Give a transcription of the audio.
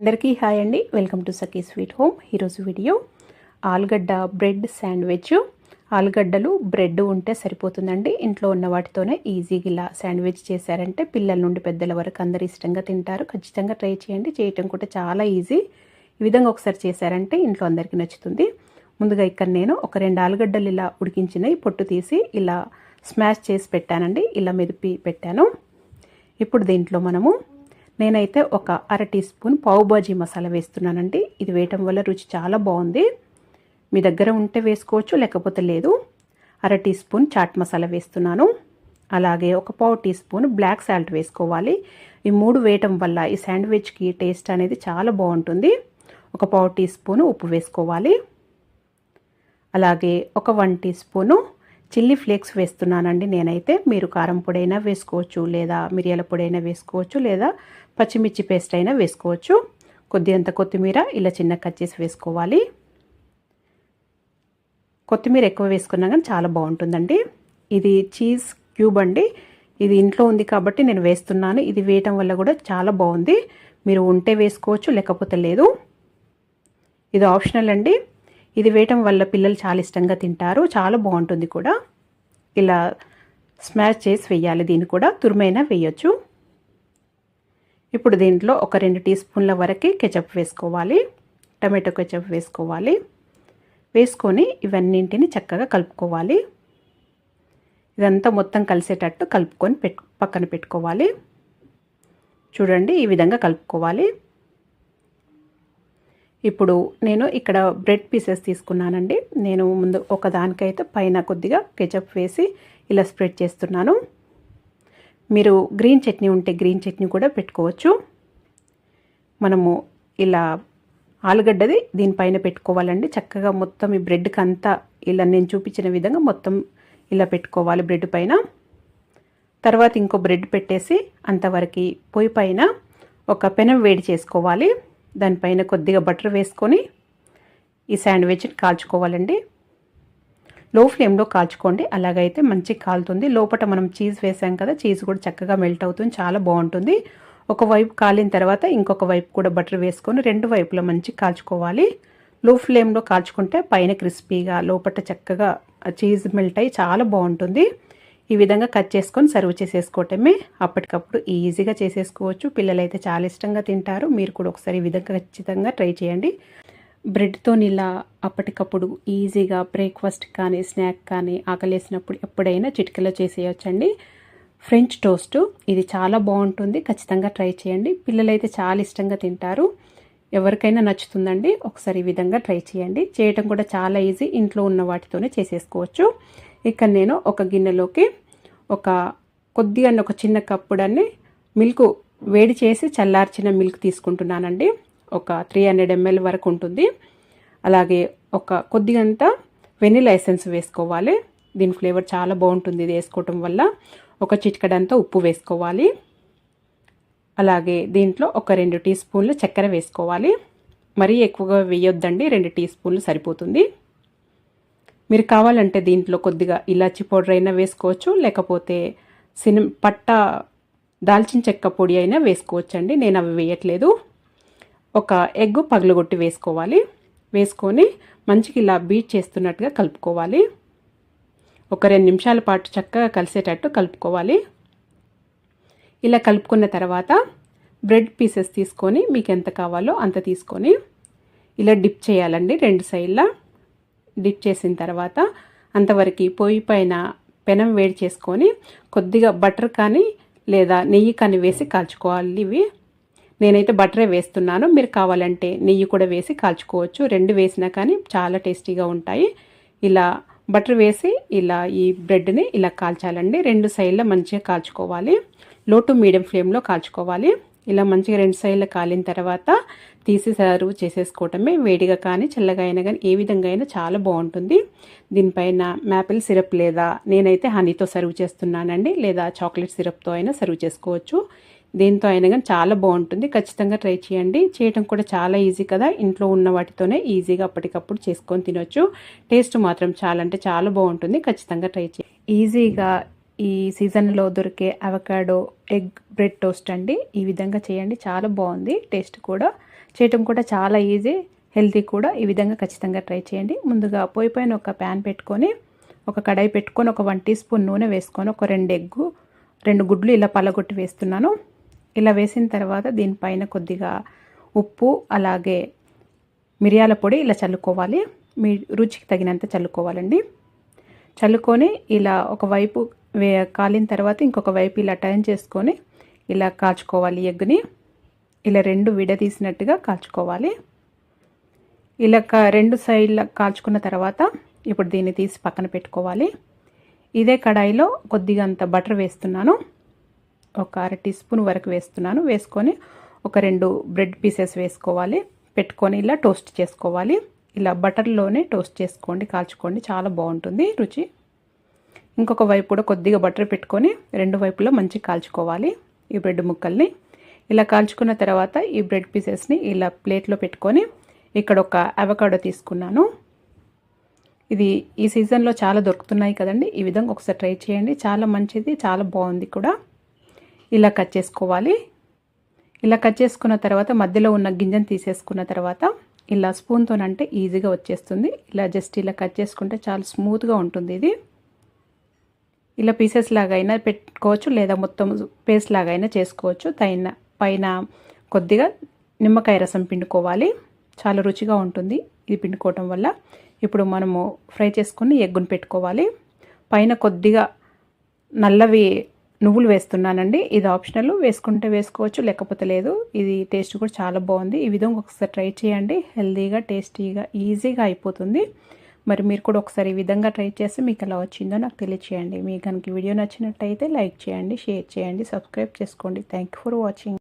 అందరికీ హాయ్ అండి. Welcome to Sakhi sweet home. ఈరోజు వీడియో ఆలుగడ్డ బ్రెడ్ శాండ్విచ్. ఆలుగడ్డలు బ్రెడ్ ఉంటే సరిపోతుందండి. ఇంట్లో ఉన్న వాటితోనే ఈజీగా ఇలా శాండ్విచ్ చేశారంటే పిల్లల నుండి పెద్దల వరకు అందరు ఇష్టంగా తింటారు. ఖచ్చితంగా ట్రై చేయండి. చేయటం కూడా చాలా ఈజీ. ఈ విధంగా ఒకసారి చేశారంటే ఇంట్లో అందరికీ నచ్చుతుంది. ముందుగా ఇక్కడ నేను ఒక రెండు ఆలుగడ్డలు ఇలా ఉడికించినవి పొట్టు తీసి ఇలా స్మాష్ చేసి పెట్టానండి. ఇలా మెదిపి పెట్టాను. ఇప్పుడు దీంట్లో మనము నేనైతే ఒక అర టీ స్పూన్ పావుబాజీ మసాలా వేస్తున్నానండి. ఇది వేయటం వల్ల రుచి చాలా బాగుంది. మీ దగ్గర ఉంటే వేసుకోవచ్చు లేకపోతే లేదు. అర టీ స్పూన్ చాట్ మసాలా వేస్తున్నాను. అలాగే ఒక పావు టీ స్పూన్ బ్లాక్ సాల్ట్ వేసుకోవాలి. ఈ మూడు వేయటం వల్ల ఈ శాండ్విచ్కి టేస్ట్ అనేది చాలా బాగుంటుంది. ఒక పావు టీ స్పూన్ ఉప్పు వేసుకోవాలి. అలాగే ఒక one teaspoon chilli flakes వేస్తున్నానండి నేనైతే. మీరు కారం పొడైనా వేసుకోవచ్చు లేదా మిరియాల పొడైనా వేసుకోవచ్చు లేదా పచ్చిమిర్చి పేస్ట్ అయినా వేసుకోవచ్చు. కొద్దిగంత కొత్తిమీర ఇలా చిన్న కట్ చేసి వేసుకోవాలి. కొత్తిమీర ఎక్కువ వేసుకున్నా కానీ చాలా బాగుంటుందండి. ఇది చీజ్ క్యూబ్ అండి. ఇది ఇంట్లో ఉంది కాబట్టి నేను వేస్తున్నాను. ఇది వేయటం వల్ల కూడా చాలా బాగుంది. మీరు ఉంటే వేసుకోవచ్చు లేకపోతే లేదు. ఇది ఆప్షనల్ అండి. ఇది వేయటం వల్ల పిల్లలు చాలా ఇష్టంగా తింటారు. చాలా బాగుంటుంది కూడా. ఇలా స్మాష్ చేసి వేయాలి. దీన్ని కూడా తురిమైనా వేయొచ్చు. ఇప్పుడు దీంట్లో ఒక రెండు టీ స్పూన్ల వరకు కెచప్ వేసుకోవాలి. టమాటో కెచప్ వేసుకోవాలి. వేసుకొని ఇవన్నింటిని చక్కగా కలుపుకోవాలి. ఇదంతా మొత్తం కలిసేటట్టు కలుపుకొని పెట్టు పక్కన పెట్టుకోవాలి. చూడండి ఈ విధంగా కలుపుకోవాలి. ఇప్పుడు నేను ఇక్కడ బ్రెడ్ పీసెస్ తీసుకున్నానండి. నేను ముందు ఒక దానికైతే పైన కొద్దిగా కెచప్ వేసి ఇలా స్ప్రెడ్ చేస్తున్నాను. మీరు గ్రీన్ చట్నీ ఉంటే గ్రీన్ చట్నీ కూడా పెట్టుకోవచ్చు. మనము ఇలా ఆలుగడ్డది దీనిపైన పెట్టుకోవాలండి. చక్కగా మొత్తం ఈ బ్రెడ్కి అంతా ఇలా నేను చూపించిన విధంగా మొత్తం ఇలా పెట్టుకోవాలి బ్రెడ్ పైన. తర్వాత ఇంకో బ్రెడ్ పెట్టేసి అంతవరకు పొయ్యి పైన ఒక పెనం వేడి చేసుకోవాలి. దానిపైన కొద్దిగా బటర్ వేసుకొని ఈ శాండ్విచ్ని కాల్చుకోవాలండి. లో ఫ్లేమ్లో కాల్చుకోండి. అలాగైతే మంచి కాలుతుంది. లోపల మనం చీజ్ వేసాం కదా చీజ్ కూడా చక్కగా మెల్ట్ అవుతుంది. చాలా బాగుంటుంది. ఒక వైపు కాలిన తర్వాత ఇంకొక వైపు కూడా బటర్ వేసుకొని రెండు వైపులో మంచి కాల్చుకోవాలి. లో ఫ్లేమ్లో కాల్చుకుంటే పైన క్రిస్పీగా లోపల చక్కగా చీజ్ మెల్ట్ అయ్యి చాలా బాగుంటుంది. ఈ విధంగా కట్ చేసుకొని సర్వ్ చేసేసుకోవటమే అప్పటికప్పుడు ఈజీగా చేసేసుకోవచ్చు. పిల్లలైతే చాలా ఇష్టంగా తింటారు. మీరు కూడా ఒకసారి ఈ విధంగా ఖచ్చితంగా ట్రై చేయండి. బ్రెడ్తో ఇలా అప్పటికప్పుడు ఈజీగా బ్రేక్ఫాస్ట్ కానీ స్నాక్ కానీ ఆకలేసినప్పుడు ఎప్పుడైనా చిటికలో చేసేయచ్చండి. ఫ్రెంచ్ టోస్ట్ ఇది చాలా బాగుంటుంది. ఖచ్చితంగా ట్రై చేయండి. పిల్లలైతే చాలా ఇష్టంగా తింటారు. ఎవరికైనా నచ్చుతుందండి ఒకసారి ఈ విధంగా ట్రై చేయండి. చేయటం కూడా చాలా ఈజీ. ఇంట్లో ఉన్న వాటితోనే చేసేసుకోవచ్చు. ఇక్కడ నేను ఒక గిన్నెలోకి ఒక కొద్దిగా ఒక చిన్న కప్పుడన్ని మిల్క్ వేడి చేసి చల్లార్చిన మిల్క్ తీసుకుంటున్నానండి. ఒక త్రీ హండ్రెడ్ ఎంఎల్ వరకు ఉంటుంది. అలాగే ఒక కొద్దిగంత వెనిలా ఎసెన్స్ వేసుకోవాలి. దీని ఫ్లేవర్ చాలా బాగుంటుంది ఇది వేసుకోవటం వల్ల. ఒక చిటికడంతా ఉప్పు వేసుకోవాలి. అలాగే దీంట్లో ఒక రెండు టీ స్పూన్లు చక్కెర వేసుకోవాలి. మరీ ఎక్కువగా వేయొద్దండి. రెండు టీ స్పూన్లు సరిపోతుంది. మీరు కావాలంటే దీంట్లో కొద్దిగా ఇలాచి పౌడర్ అయినా వేసుకోవచ్చు లేకపోతే సిని పట్ట దాల్చిన చెక్క పొడి అయినా వేసుకోవచ్చండి. నేను అవి వేయట్లేదు. ఒక ఎగ్ పగలగొట్టి వేసుకోవాలి. వేసుకొని మంచిగా ఇలా బీట్ చేస్తున్నట్టుగా కలుపుకోవాలి. ఒక రెండు నిమిషాల పాటు చక్కగా కలిసేటట్టు కలుపుకోవాలి. ఇలా కలుపుకున్న తర్వాత బ్రెడ్ పీసెస్ తీసుకొని మీకు ఎంత కావాలో అంత తీసుకొని ఇలా డిప్ చేయాలండి రెండు సైడ్లా. డిప్ చేసిన తర్వాత అంతవరకు పొయ్యి పైన పెనం వేడి చేసుకొని కొద్దిగా బటర్ కానీ లేదా నెయ్యి కానీ వేసి కాల్చుకోవాలి. ఇవి నేనైతే బటరే వేస్తున్నాను. మీరు కావాలంటే నెయ్యి కూడా వేసి కాల్చుకోవచ్చు. రెండు వేసినా కానీ చాలా టేస్టీగా ఉంటాయి. ఇలా బటర్ వేసి ఇలా ఈ బ్రెడ్ని ఇలా కాల్చాలండి. రెండు సైడ్లో మంచిగా కాల్చుకోవాలి. లో టు మీడియం ఫ్లేమ్లో కాల్చుకోవాలి. ఇలా మంచిగా రెండు సైడ్లు కాలిన తర్వాత తీసి సర్వ్ చేసేసుకోవటమే వేడిగా కానీ చల్లగా అయినా కానీ ఏ విధంగా అయినా చాలా బాగుంటుంది. దీనిపైన మ్యాపిల్ సిరప్ లేదా నేనైతే హనీతో సర్వ్ చేస్తున్నానండి లేదా చాక్లెట్ సిరప్తో అయినా సర్వ్ చేసుకోవచ్చు. దీంతో అయినా కానీ చాలా బాగుంటుంది. ఖచ్చితంగా ట్రై చేయండి. చేయడం కూడా చాలా ఈజీ కదా. ఇంట్లో ఉన్న వాటితోనే ఈజీగా అప్పటికప్పుడు చేసుకొని తినొచ్చు. టేస్ట్ మాత్రం చాలా అంటే చాలా బాగుంటుంది. ఖచ్చితంగా ట్రై చేయండి. ఈజీగా ఈ సీజన్లో దొరికే అవకాడో ఎగ్ బ్రెడ్ టోస్ట్ అండి. ఈ విధంగా చేయండి. చాలా బాగుంది. టేస్ట్ కూడా. చేయటం కూడా చాలా ఈజీ హెల్తీ కూడా. ఈ విధంగా ఖచ్చితంగా ట్రై చేయండి. ముందుగా పొయ్యి పైన ఒక ప్యాన్ పెట్టుకొని ఒక కడాయి పెట్టుకొని ఒక వన్ టీ స్పూన్ నూనె వేసుకొని ఒక రెండు ఎగ్గు రెండు గుడ్లు ఇలా పలగొట్టి వేస్తున్నాను. ఇలా వేసిన తర్వాత దీనిపైన కొద్దిగా ఉప్పు అలాగే మిరియాల పొడి ఇలా చల్లుకోవాలి. మీ రుచికి తగినంత చల్లుకోవాలండి. చల్లుకొని ఇలా ఒకవైపు వే కాలిన తర్వాత ఇంకొక వైపు ఇలా టర్న్ చేసుకొని ఇలా కాల్చుకోవాలి ఎగ్ని ఇలా రెండు విడదీసినట్టుగా కాల్చుకోవాలి. ఇలా రెండు సైడ్ల కాల్చుకున్న తర్వాత ఇప్పుడు దీన్ని తీసి పక్కన పెట్టుకోవాలి. ఇదే కడాయిలో కొద్దిగా అంత బటర్ వేస్తున్నాను. ఒక అర టీ స్పూన్ వరకు వేస్తున్నాను. వేసుకొని ఒక రెండు బ్రెడ్ పీసెస్ వేసుకోవాలి. పెట్టుకొని ఇలా టోస్ట్ చేసుకోవాలి. ఇలా బటర్లోనే టోస్ట్ చేసుకోండి కాల్చుకోండి. చాలా బాగుంటుంది రుచి. ఇంకొక వైపు కూడా కొద్దిగా బటర్ పెట్టుకొని రెండు వైపులో మంచిగా కాల్చుకోవాలి ఈ బ్రెడ్ ముక్కల్ని. ఇలా కాల్చుకున్న తర్వాత ఈ బ్రెడ్ పీసెస్ని ఇలా ప్లేట్లో పెట్టుకొని ఇక్కడ ఒక అవకాడో తీసుకున్నాను. ఇది ఈ సీజన్లో చాలా దొరుకుతున్నాయి కదండి. ఈ విధంగా ఒకసారి ట్రై చేయండి. చాలా మంచిది చాలా బాగుంది కూడా. ఇలా కట్ చేసుకోవాలి. ఇలా కట్ చేసుకున్న తర్వాత మధ్యలో ఉన్న గింజను తీసేసుకున్న తర్వాత ఇలా స్పూన్తోనంటే ఈజీగా వచ్చేస్తుంది. ఇలా జస్ట్ ఇలా కట్ చేసుకుంటే చాలా స్మూత్గా ఉంటుంది ఇది. ఇలా పీసెస్ లాగా అయినా పెట్టుకోవచ్చు లేదా మొత్తం పేస్ట్ లాగా అయినా చేసుకోవచ్చు. తైన పైన కొద్దిగా నిమ్మకాయ రసం పిండుకోవాలి. చాలా రుచిగా ఉంటుంది ఇది పిండుకోవటం వల్ల. ఇప్పుడు మనము ఫ్రై చేసుకుని ఎగ్గును పెట్టుకోవాలి. పైన కొద్దిగా నల్లవి నువ్వులు వేస్తున్నానండి. ఇది ఆప్షనల్ వేసుకుంటే వేసుకోవచ్చు లేకపోతే లేదు. ఇది టేస్ట్ కూడా చాలా బాగుంది. ఈ విధంగా ఒకసారి ట్రై చేయండి. హెల్తీగా టేస్టీగా ఈజీగా అయిపోతుంది. మరి మీరు కూడా ఒకసారి ఈ విధంగా ట్రై చేస్తే మీకు ఎలా వచ్చిందో నాకు తెలియచేయండి. మీకు కనుక వీడియో నచ్చినట్టయితే లైక్ చేయండి షేర్ చేయండి సబ్స్క్రైబ్ చేసుకోండి. Thank for watching